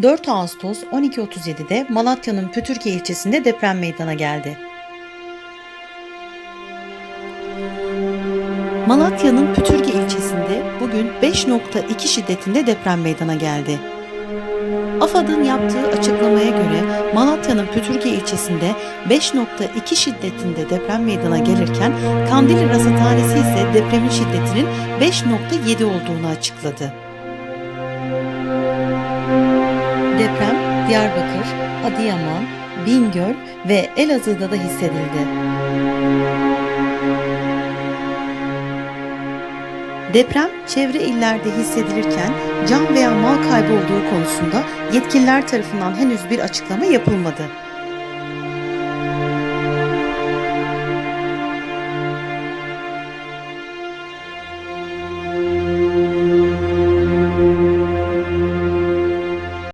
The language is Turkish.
4 Ağustos 12.37'de Malatya'nın Pütürke ilçesinde deprem meydana geldi. Malatya'nın Pütürge ilçesinde bugün 5.2 şiddetinde deprem meydana geldi. AFAD'ın yaptığı açıklamaya göre Malatya'nın Pütürge ilçesinde 5.2 şiddetinde deprem meydana gelirken Kandilli Rasathanesi ise depremin şiddetinin 5.7 olduğunu açıkladı. Deprem Diyarbakır, Adıyaman, Bingöl ve Elazığ'da da hissedildi. Deprem çevre illerde hissedilirken can veya mal kaybı olduğu konusunda yetkililer tarafından henüz bir açıklama yapılmadı.